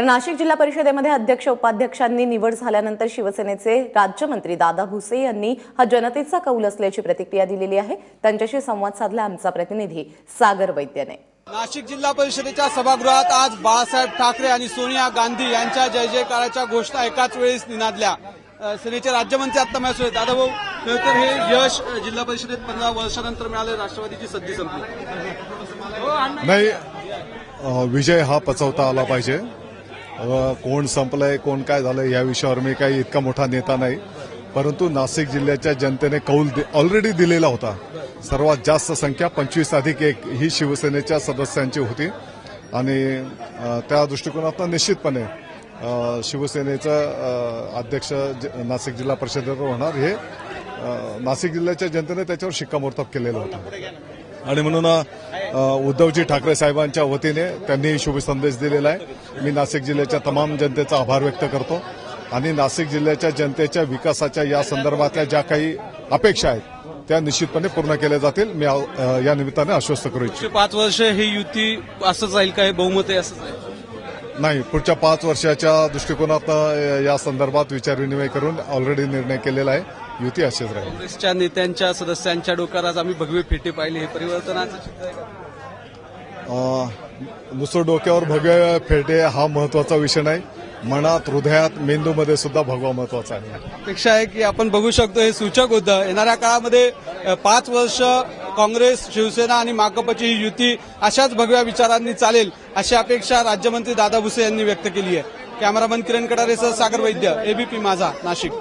तर नाशिक जिल्हा परिषदेमध्ये अध्यक्ष उपाध्यक्षांनी निवड झाल्यानंतर शिवसेनेचे राज्यमंत्री दादा भुसे यांनी हा जनतेचा कौल असल्याची प्रतिक्रिया दिलेली आहे. त्यांच्याशी संवाद साधला आमचा प्रतिनिधी सागर वैद्यने. नाशिक जिल्हा परिषदेच्या सभागृहात आज बाळासाहेब ठाकरे आणि सोनिया गांधी यांच्या जय जयकाराच्या घोषणा एकाच वेळेस निनादल्या. सेनेचे राज्यमंत्री आता मॅच होते दादा भाऊ खरं तर हे यश जिल्हा परिषदेत पंधरा वर्षानंतर मिळाले राष्ट्रवादीची सद्दी संपली. नाही विजय हा पचवता आला पाहिजे. कोण संपलंय कोण काय झालं या विषयावर मी काही इतका मोठा नेता नाही. परंतु नाशिक जिल्ह्याच्या जनतेने कौल ऑलरेडी दिलेला होता. सर्वात जास्त संख्या पंचवीस अधिक एक ही शिवसेनेच्या सदस्यांची होती. आणि त्या दृष्टिकोनातून निश्चितपणे शिवसेनेचं अध्यक्ष ज- नाशिक जिल्हा परिषदेवर होणार. हे नाशिक जिल्ह्याच्या जनतेने त्याच्यावर शिक्कामोर्तब केलेलं होतं. आणि म्हणून उद्धवजी ठाकरे साहेबांच्या वतीने त्यांनी शुभ संदेश दिलेला आहे. मी नाशिक जिल्ह्याच्या तमाम जनतेचा आभार व्यक्त करतो. आणि नाशिक जिल्ह्याच्या जनतेच्या विकासाच्या या संदर्भातल्या ज्या काही अपेक्षा आहेत त्या निश्चितपणे पूर्ण केल्या जातील. मी या निमित्ताने आश्वस्त करू इच्छितो. पाच वर्ष ही युती असंच राहील काय बहुमत आहे असंच नाही पुढच्या पाच वर्षाच्या दृष्टिकोनात या संदर्भात विचारविनिमय करून ऑलरेडी निर्णय केलेला आहे. युती अशीच राहील. काँग्रेसच्या नेत्यांच्या सदस्यांच्या डोक्यावर आज आम्ही भगवे फेटे पाहिले. हे परिवर्तनाचं चित्र आहे का? अ, नुसतं डोक्यावर भगव्या फेटे हा महत्त्वाचा विषय नाही. मनात हृदयात मेंदूमध्ये सुद्धा भगवा महत्त्वाचा आहे. अपेक्षा आहे की आपण बघू शकतो हे सूचक होतं. येणाऱ्या काळामध्ये पाच वर्ष काँग्रेस शिवसेना आणि माकपची ही युती अशाच भगव्या विचारांनी चालेल अशी अपेक्षा राज्यमंत्री दादा भुसे यांनी व्यक्त केली आहे. कॅमेरामन किरण कडारेसह सागर वैद्य एबीपी माझा नाशिक.